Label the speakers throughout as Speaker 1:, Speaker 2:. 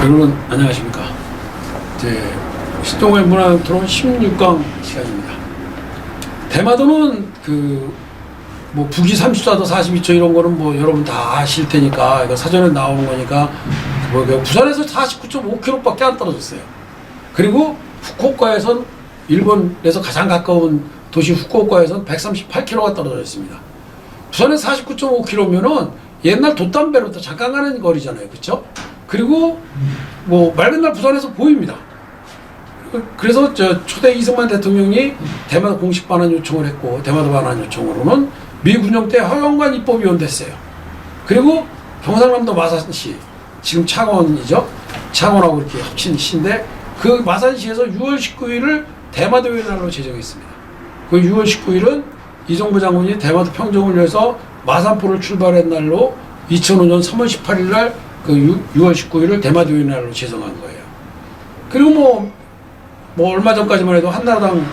Speaker 1: 여러분 안녕하십니까 이제 시동의 문화 토론 16강 시간입니다 대마도는 그 뭐 북위 34도 42초 이런 거는 뭐 여러분 다 아실 테니까 이거 사전에 나오는 거니까 뭐그 부산에서 49.5km밖에 안 떨어졌어요 그리고 후쿠오카에선 일본에서 가장 가까운 도시 후쿠오카에선 138km가 떨어져 있습니다 부산에 49.5km면은 옛날 돛담배로부터 잠깐 가는 거리잖아요. 그렇죠? 그리고 뭐 맑은 날 부산에서 보입니다. 그래서 저 초대 이승만 대통령이 대마도 공식 반환 요청을 했고 대마도 반환 요청으로는 미 군정 때 허영관 입법위원 됐어요. 그리고 경상남도 마산시 지금 창원이죠. 창원하고 이렇게 합친 시인데 그 마산시에서 6월 19일을 대마도의 날로 제정했습니다. 그 6월 19일은 이정부 장군이 대마도 평정을 위해서 마산포를 출발한 날로 2005년 3월 18일 날 그 6 월 19일을 대마도의 날로 제정한 거예요. 그리고 뭐, 뭐 얼마 전까지만 해도 한나라당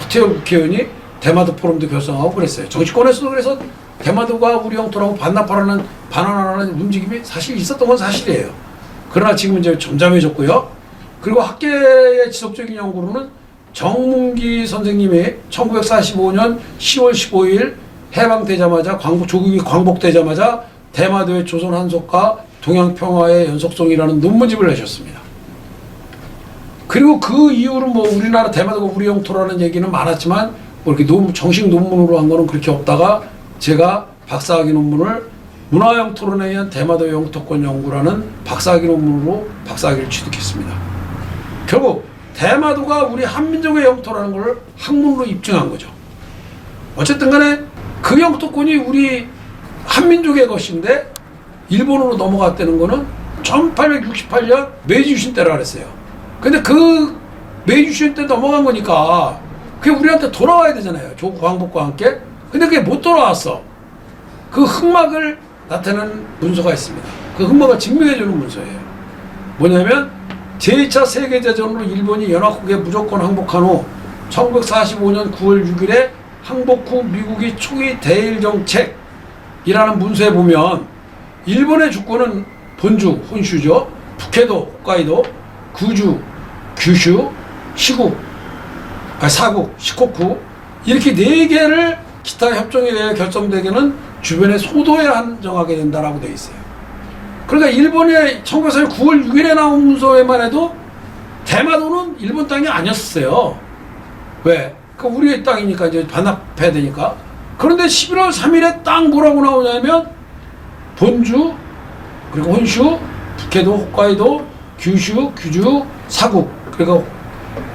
Speaker 1: 후태열 국회의원이 대마도 포럼도 결성하고 그랬어요. 정치권에서도 그래서 대마도가 우리 영토라고 반납하라는 반환하라는 움직임이 사실 있었던 건 사실이에요. 그러나 지금 이제 점잠해졌고요. 그리고 학계의 지속적인 연구로는 정문기 선생님이 1945년 10월 15일 해방되자마자 광복 조국이 광복되자마자 대마도의 조선 한속과 동양 평화의 연속성이라는 논문집을 내셨습니다. 그리고 그 이후로 뭐 우리나라 대마도가 우리 영토라는 얘기는 많았지만 뭐 이렇게 논, 정식 논문으로 한 거는 그렇게 없다가 제가 박사학위 논문을 문화영 토론에 의한 대마도 영토권 연구라는 박사학위 논문으로 박사학위를 취득했습니다. 결국 대마도가 우리 한민족의 영토라는 걸 학문으로 입증한 거죠. 어쨌든 간에 그 영토권이 우리 한민족의 것인데 일본으로 넘어갔다는 거는 1868년 메이지 유신 때라 그랬어요. 근데 그 메이지 유신 때 넘어간 거니까 그게 우리한테 돌아와야 되잖아요. 조국 광복과 함께. 근데 그게 못 돌아왔어. 그 흑막을 나타내는 문서가 있습니다. 그 흑막을 증명해주는 문서예요. 뭐냐면 제2차 세계대전으로 일본이 연합국에 무조건 항복한 후 1945년 9월 6일에 항복 후 미국이 초기 대일 정책이라는 문서에 보면 일본의 주권은 본주, 혼슈죠. 북해도, 홋카이도, 구주, 규슈, 시국, 아, 사국, 시코쿠 이렇게 네 개를 기타 협정에 의해 결정되게는 주변의 소도에 한정하게 된다라고 되어 있어요. 그러니까 일본의 1945년 9월 6일에 나온 문서에만 해도 대마도는 일본 땅이 아니었어요. 왜? 그 우리의 땅이니까 이제 반납해야 되니까. 그런데 11월 3일에 땅 뭐라고 나오냐면 본주 그리고 혼슈, 북해도, 홋카이도, 규슈, 규주, 사국 그리고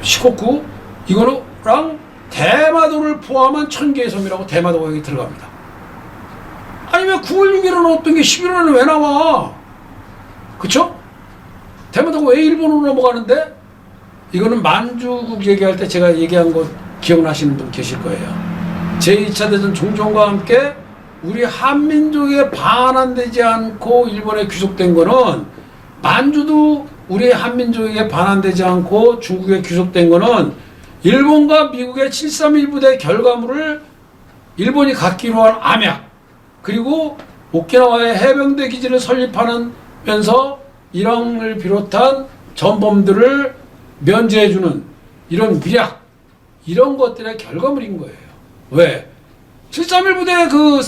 Speaker 1: 시코쿠 이거랑 대마도를 포함한 천 개의 섬이라고 대마도가 여기 들어갑니다. 아니 왜 9월 6일은 어떤 게 11월에는 왜 나와? 그쵸? 대마도가 왜 일본으로 넘어가는데? 이거는 만주국 얘기할 때 제가 얘기한 거 기억나시는 분 계실 거예요. 제2차 대전 종전과 함께 우리 한민족에 반환되지 않고 일본에 귀속된 거는 만주도 우리 한민족에게 반환되지 않고 중국에 귀속된 거는 일본과 미국의 731 부대 결과물을 일본이 갖기로 한 암약 그리고 오키나와의 해병대 기지를 설립하면서 일왕을 비롯한 전범들을 면제해주는 이런 미략 이런 것들의 결과물인 거예요. 왜? 731 부대 그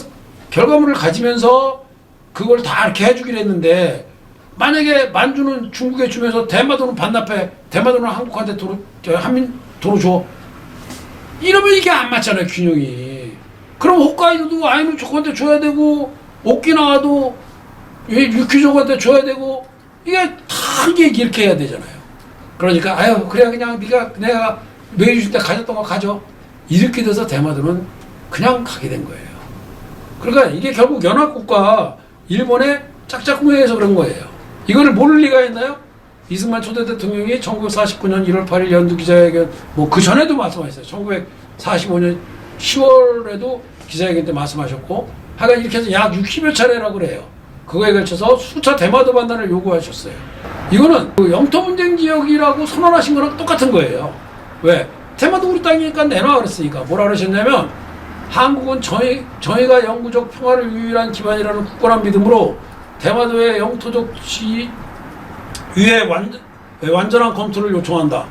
Speaker 1: 결과물을 가지면서 그걸 다 이렇게 해주기로 했는데 만약에 만주는 중국에 주면서 대마도는 반납해 대마도는 한국한테 도로 저 한민 도로 줘. 이러면 이게 안 맞잖아요 균형이. 그럼 홋카이도도 아이누 조건한테 줘야 되고 오키나와도 유키족한테 줘야 되고 이게 다 이게 이렇게 해야 되잖아요. 그러니까 아유 그래 그냥 네가 내가 매주 때 가졌던 거 가져. 이렇게 돼서 대마도는 그냥 가게 된 거예요 그러니까 이게 결국 연합국가 일본의 짝짝꿍에서 그런 거예요 이거를 모를 리가 있나요? 이승만 초대 대통령이 1949년 1월 8일 연두 기자회견 뭐 그 전에도 말씀하셨어요. 1945년 10월에도 기자회견 때 말씀하셨고 하여간 이렇게 해서 약 60여 차례라고 그래요. 그거에 걸쳐서 수차 대마도 반환을 요구하셨어요. 이거는 그 영토 분쟁 지역이라고 선언하신 거랑 똑같은 거예요. 왜? 대마도 우리 땅이니까 내놔 그랬으니까 뭐라 그러셨냐면 한국은 저희, 저희가 영구적 평화를 유일한 기반이라는 굳건한 믿음으로 대마도의 영토적 지 위에 완, 완전한 검토를 요청한다.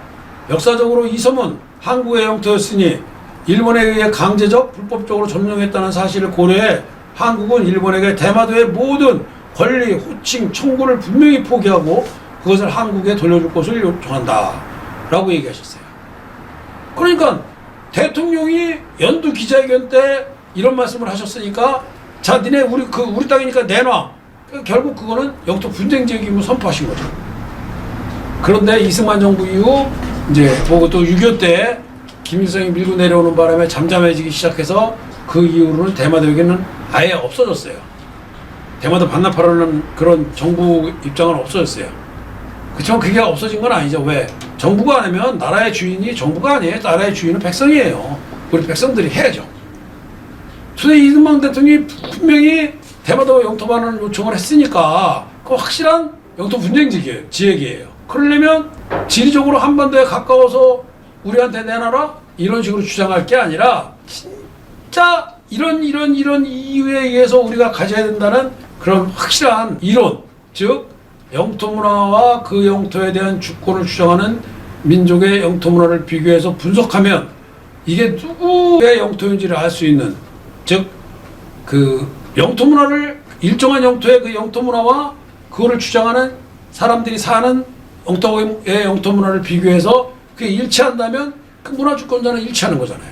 Speaker 1: 역사적으로 이 섬은 한국의 영토였으니 일본에 의해 강제적 불법적으로 점령했다는 사실을 고려해 한국은 일본에게 대마도의 모든 권리, 호칭, 청구를 분명히 포기하고 그것을 한국에 돌려줄 것을 요청한다. 라고 얘기하셨어요. 그러니까 대통령이 연두 기자회견 때 이런 말씀을 하셨으니까 자 니네 우리 그 우리 땅이니까 내놔. 그 결국 그거는 영토 분쟁 지역임을 선포하신 거죠. 그런데 이승만 정부 이후 이제 보고 또 6.25 때 김일성이 밀고 내려오는 바람에 잠잠해지기 시작해서 그 이후로는 대마도에게는 아예 없어졌어요. 대마도 반납하라는 그런 정부 입장은 없어졌어요. 그렇지만 그게 없어진 건 아니죠. 왜? 정부가 안 하면 나라의 주인이 정부가 아니에요. 나라의 주인은 백성이에요. 우리 백성들이 해야죠. 근데 이승만 대통령이 분명히 대마도 영토 반환 요청을 했으니까 그 확실한 영토 분쟁. 지역이에요. 그러려면 지리적으로 한반도에 가까워서 우리한테 내놔라 이런 식으로 주장할 게 아니라 진짜 이런 이런 이런 이유에 의해서 우리가 가져야 된다는 그런 확실한 이론 즉 영토 문화와 그 영토에 대한 주권을 주장하는 민족의 영토 문화를 비교해서 분석하면 이게 누구의 영토인지를 알 수 있는 즉 그 영토 문화를 일정한 영토의 그 영토 문화와 그거를 주장하는 사람들이 사는 영토의 영토 문화를 비교해서 그게 일치한다면 그 문화 주권자는 일치하는 거잖아요.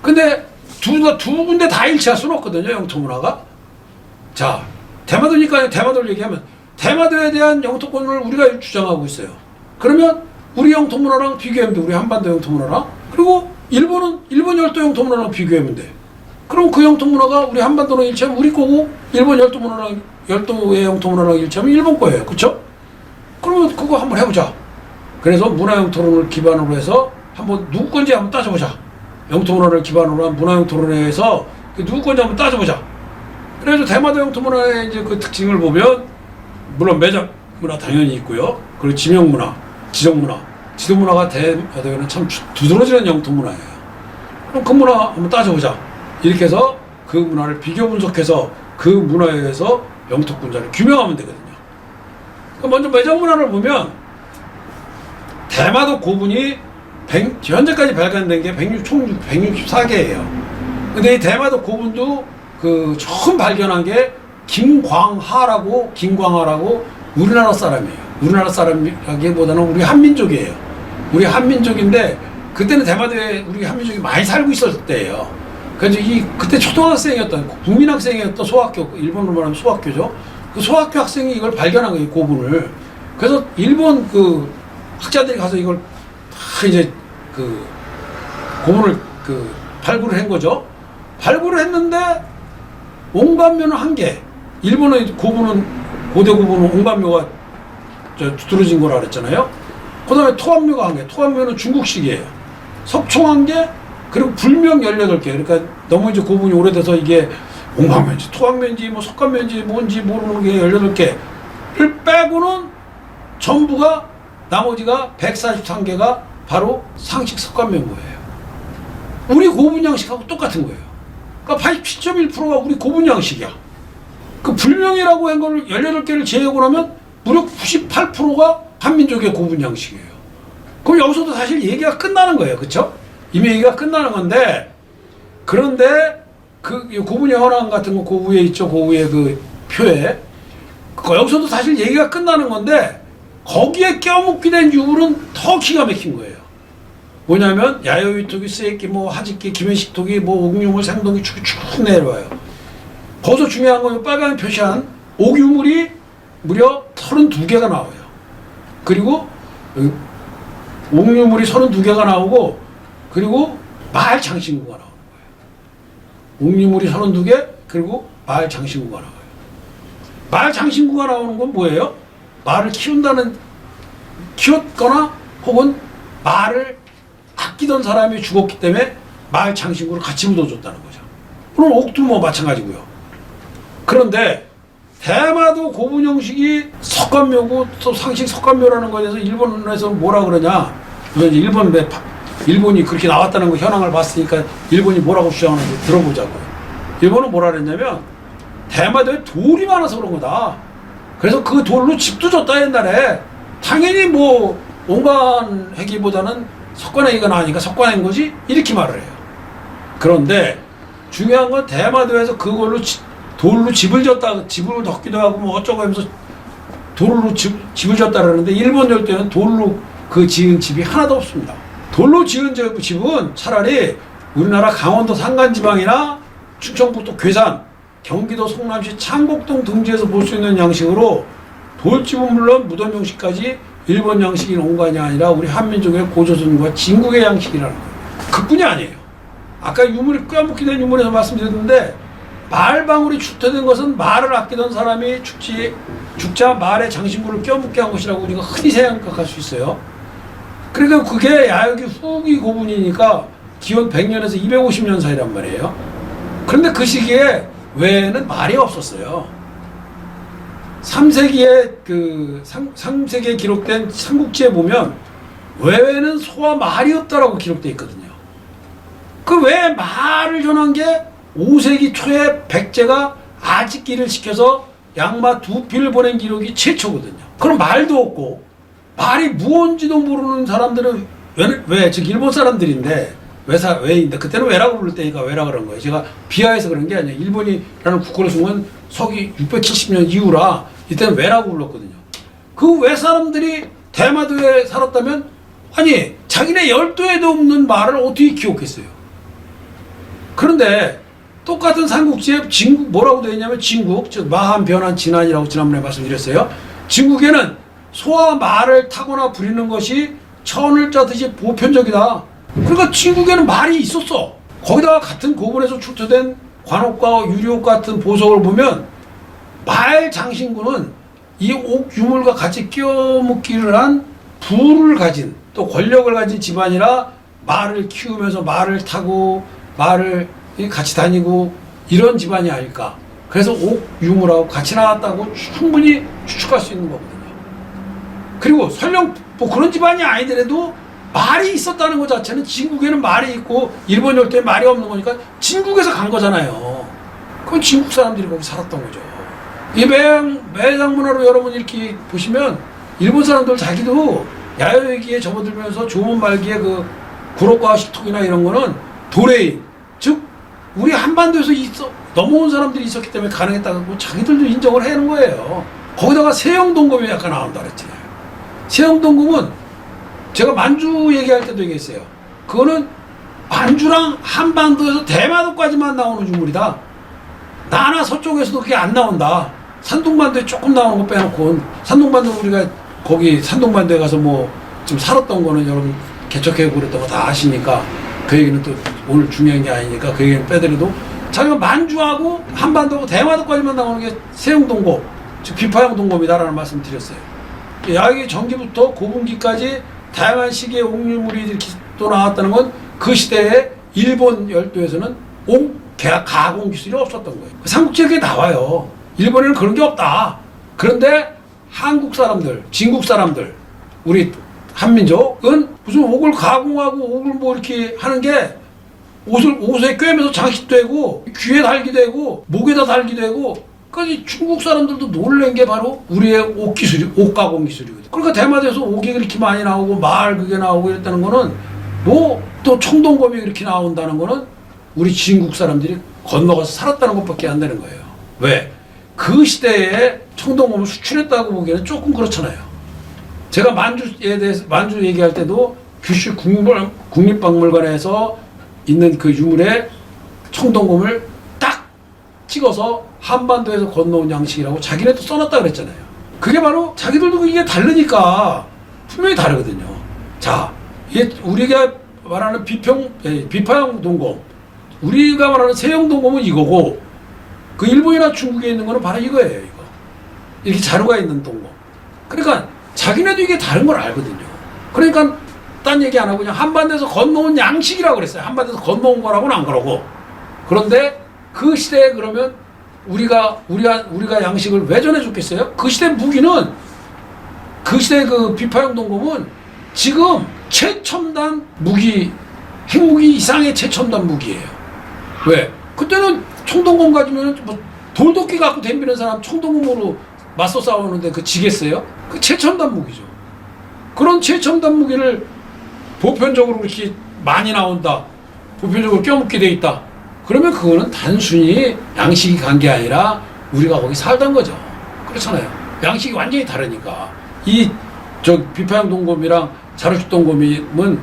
Speaker 1: 근데 두, 두 군데 다 일치할 수는 없거든요, 영토 문화가. 자, 대마도니까 대마도를 얘기하면 대마도에 대한 영토권을 우리가 주장하고 있어요. 그러면 우리 영토 문화랑 비교하면 돼. 우리 한반도 영토 문화랑. 그리고 일본은 일본 열도 영토 문화랑 비교하면 돼. 그럼 그 영토 문화가 우리 한반도랑 일치하면 우리 거고 일본 열도 문화랑 열도의 영토 문화랑 일치하면 일본 거예요. 그렇죠? 그러면 그거 한번 해보자. 그래서 문화영 토론을 기반으로 해서 한번 누구 건지 한번 따져보자. 영토 문화를 기반으로 한 문화영 토론회에서 그 누구 건지 한번 따져보자. 그래서 대마도 영토 문화의 이제 그 특징을 보면 물론 매장 문화 당연히 있고요. 그리고 지명 문화, 지정 문화, 지도 문화가 대마도에는 참 주- 두드러지는 영토 문화예요. 그럼 그 문화 한번 따져보자. 이렇게 해서 그 문화를 비교 분석해서 그 문화에 의해서 영토권자를 규명하면 되거든요. 그럼 먼저 매장 문화를 보면 대마도 고분이 100 현재까지 발견된 게 106, 총 164개예요. 근데 이 대마도 고분도 그 처음 발견한 게 김광하라고 김광하라고 우리나라 사람이에요. 우리나라 사람이라기보다는 우리 한민족이에요. 우리 한민족인데 그때는 대마도에 우리 한민족이 많이 살고 있었을 때예요. 그래서 이 그때 초등학생이었던 국민학생이었던 소학교 일본으로 말하면 소학교죠. 그 소학교 학생이 이걸 발견한 거예요 고분을. 그래서 일본 그 학자들이 가서 이걸 다 이제 그 고분을 그 발굴을 한 거죠. 발굴을 했는데 온감묘는 한 개. 일본의 고분은 고대 고분은 저 두드러진 거라 그랬잖아요. 그 다음에 토감묘가 한 개. 토감묘는 중국식이에요. 석총 한 개. 그리고 불명 18개. 그러니까 너무 이제 고분이 오래돼서 이게 온감묘인지 토감묘인지 뭐 석감묘인지 뭔지 모르는 게 18개를 빼고는 전부가 나머지가 143개가 바로 상식 석관면 거예요. 우리 고분 양식하고 똑같은 거예요. 그러니까 87.1%가 우리 고분 양식이야. 그 불명이라고 한 거를 18개를 제외하고 나면 무려 98%가 한민족의 고분 양식이에요. 그럼 여기서도 사실 얘기가 끝나는 거예요. 그쵸? 이미 얘기가 끝나는 건데, 그런데 그 고분 현황 같은 거 그 위에 있죠. 그 위에 그 표에. 그 여기서도 사실 얘기가 끝나는 건데, 거기에 껴묻게 된 유물은 더 기가 막힌 거예요. 뭐냐면 야요이 토기, 스에끼, 뭐 하지끼, 김해식 토기, 뭐 옥유물, 생동이 쭉쭉 내려와요. 거기서 중요한 건 빨간에 표시한 옥유물이 무려 32개가 나와요. 그리고 어, 옥유물이 32개가 나오고 그리고 마을 장신구가 나오는 거예요. 옥유물이 32개 그리고 마을 장신구가 나와요. 마을 장신구가 나오는 건 뭐예요? 말을 키운다는 키웠거나 혹은 말을 아끼던 사람이 죽었기 때문에 말 장신구를 같이 묻어줬다는 거죠. 그럼 옥도 뭐 마찬가지고요. 그런데 대마도 고분 형식이 석관묘고 또 상식 석관묘라는 거에 대해서 일본에서 뭐라 그러냐? 일본 매 일본이 그렇게 나왔다는 거 현황을 봤으니까 일본이 뭐라고 주장하는지 들어보자고요. 일본은 뭐라 그랬냐면 대마도에 돌이 많아서 그런 거다. 그래서 그 돌로 집도 줬다 옛날에. 당연히 뭐 온관 회기보다는 석관회기가 나으니까 석관회인 거지 이렇게 말을 해요. 그런데 중요한 건 대마도에서 그걸로 지- 돌로 집을 졌다 집을 덮기도 하고 뭐 어쩌고 하면서 돌로 집, 집을 졌다 그러는데 일본 열도에는 돌로 그 지은 집이 하나도 없습니다. 돌로 지은 저 집은 차라리 우리나라 강원도 산간지방이나 충청북도 괴산, 경기도 성남시 창곡동 등지에서 볼 수 있는 양식으로 돌집은 물론 무덤 형식까지 일본 양식인 온관이 아니라 우리 한민족의 고조선과 진국의 양식이라는 거예요. 그뿐이 아니에요. 아까 유물이 꿰묻게 된 유물에서 말씀드렸는데 말방울이 출토된 것은 말을 아끼던 사람이 죽지 죽자 말의 장신구를 껴묻게 한 것이라고 우리가 흔히 생각할 수 있어요. 그러니까 그게 야역이 후기 고분이니까 기원 100년에서 250년 사이란 말이에요. 그런데 그 시기에 외에는 말이 없었어요. 3세기에 그 3, 3세기에 기록된 삼국지에 보면 외에는 소와 말이 없다라고 기록되어 있거든요. 그 왜 말을 전한 게 5세기 초에 백제가 아직기를 시켜서 양마 두 피를 보낸 기록이 최초거든요. 그럼 말도 없고 말이 무언지도 모르는 사람들은 왜, 왜, 즉 일본 사람들인데 왜사 왜인데 그때는 왜라고 부를 때니까 왜라 그런 거예요. 제가 비하해서 그런 게 아니에요. 일본이라는 국호를 쓴 건 서기 670년 이후라 이때는 왜라고 불렀거든요. 그 왜 사람들이 대마도에 살았다면 아니 자기네 열도에도 없는 말을 어떻게 기억했어요? 그런데 똑같은 삼국지에 진국 뭐라고 되어 있냐면 진국 즉 마한 변한 진한이라고 지난번에 말씀드렸어요. 진국에는 소와 말을 타거나 부리는 것이 천을 짜듯이 보편적이다. 그러니까 진국에는 말이 있었어. 거기다가 같은 고분에서 출토된 관옥과 유리옥 같은 보석을 보면 말 장신구는 이 옥 유물과 같이 껴묶기를 한 부를 가진 또 권력을 가진 집안이라 말을 키우면서 말을 타고 말을 같이 다니고 이런 집안이 아닐까. 그래서 옥 유물하고 같이 나왔다고 충분히 추측할 수 있는 거거든요. 그리고 설령 뭐 그런 집안이 아니더라도 말이 있었다는 것 자체는 진국에는 말이 있고 일본 열도에 말이 없는 거니까 진국에서 간 거잖아요. 그건 진국 사람들이 거기 살았던 거죠. 이 매장, 매장 문화로 여러분 이렇게 보시면 일본 사람들 자기도 야외기에 접어들면서 좋은 말기에 그 구로과 식톡이나 이런 거는 도레인, 즉 우리 한반도에서 있어, 넘어온 사람들이 있었기 때문에 가능했다고 자기들도 인정을 해는 거예요. 거기다가 세영동검이 약간 나온다 그랬잖아요. 세영동검은 제가 만주 얘기할 때도 얘기했어요. 그거는 만주랑 한반도에서 대마도까지만 나오는 유물이다. 나나 서쪽에서도 그게 안 나온다. 산동반도에 조금 나오는 거 빼놓고 산동반도 우리가 거기 산동반도에 가서 뭐 좀 살았던 거는 여러분 개척해 그랬던 거 다 아시니까 그 얘기는 또 오늘 중요한 게 아니니까 그 얘기는 빼드려도 자기가 만주하고 한반도 대마도까지만 나오는 게 세용동고 즉 비파형 동검이다라는 말씀 드렸어요. 야기 전기부터 고분기까지 다양한 시기의 옥유물이 이렇게 또 나왔다는 건 그 시대에 일본 열도에서는 옥 가공 기술이 없었던 거예요. 삼국지에 그게 나와요. 일본에는 그런 게 없다. 그런데 한국 사람들, 진국 사람들, 우리 한민족은 무슨 옥을 가공하고 옥을 뭐 이렇게 하는 게 옷을 옷에 꿰면서 장식되고 귀에 달기도 하고 목에다 달기도 하고 그러니까 중국 사람들도 놀란 게 바로 우리의 옷 기술이 옷 가공 기술이거든. 그러니까 대마도에서 옥이 그렇게 많이 나오고 말 그게 나오고 이랬다는 거는 뭐 또 청동검이 그렇게 나온다는 거는 우리 진국 사람들이 건너가서 살았다는 것밖에 안 되는 거예요. 왜? 그 시대에 청동검을 수출했다고 보기에는 조금 그렇잖아요. 제가 만주에 대해서 만주 얘기할 때도 규슈 국립, 국립박물관에서 있는 그 유물에 청동검을 딱 찍어서 한반도에서 건너온 양식이라고 자기네도 써놨다 그랬잖아요. 그게 바로 자기들도 이게 다르니까 분명히 다르거든요. 자, 이게 우리가 말하는 비평, 예, 비파형 동검, 우리가 말하는 세형 동검은 이거고 그 일본이나 중국에 있는 거는 바로 이거예요. 이거 이렇게 자루가 있는 동검. 그러니까 자기네도 이게 다른 걸 알거든요. 그러니까 딴 얘기 안 하고 그냥 한반도에서 건너온 양식이라고 그랬어요. 한반도에서 건너온 거라고는 안 그러고. 그런데 그 시대에 그러면 우리가 우리가 우리가 양식을 왜 전해 줬겠어요? 그 시대 무기는 그 시대 그 비파형 동검은 지금 최첨단 무기 핵무기 이상의 최첨단 무기예요. 왜? 그때는 총동검 가지면 뭐 돌도끼 갖고 덤비는 사람 총동검으로 맞서 싸우는데 그 지겠어요? 그 최첨단 무기죠. 그런 최첨단 무기를 보편적으로 그렇게 많이 나온다. 보편적으로 껴묻게 돼 있다. 그러면 그거는 단순히 양식이 간 게 아니라 우리가 거기 살던 거죠. 그렇잖아요. 양식이 완전히 다르니까. 이 저 비파양 동검이랑 자루식 동검은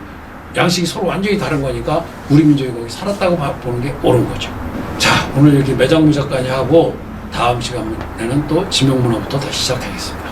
Speaker 1: 양식이 서로 완전히 다른 거니까 우리 민족이 거기 살았다고 봐- 보는 게 옳은 거죠. 자, 오늘 이렇게 매장무 작가니 하고 다음 시간에는 또 지명문화부터 다시 시작하겠습니다.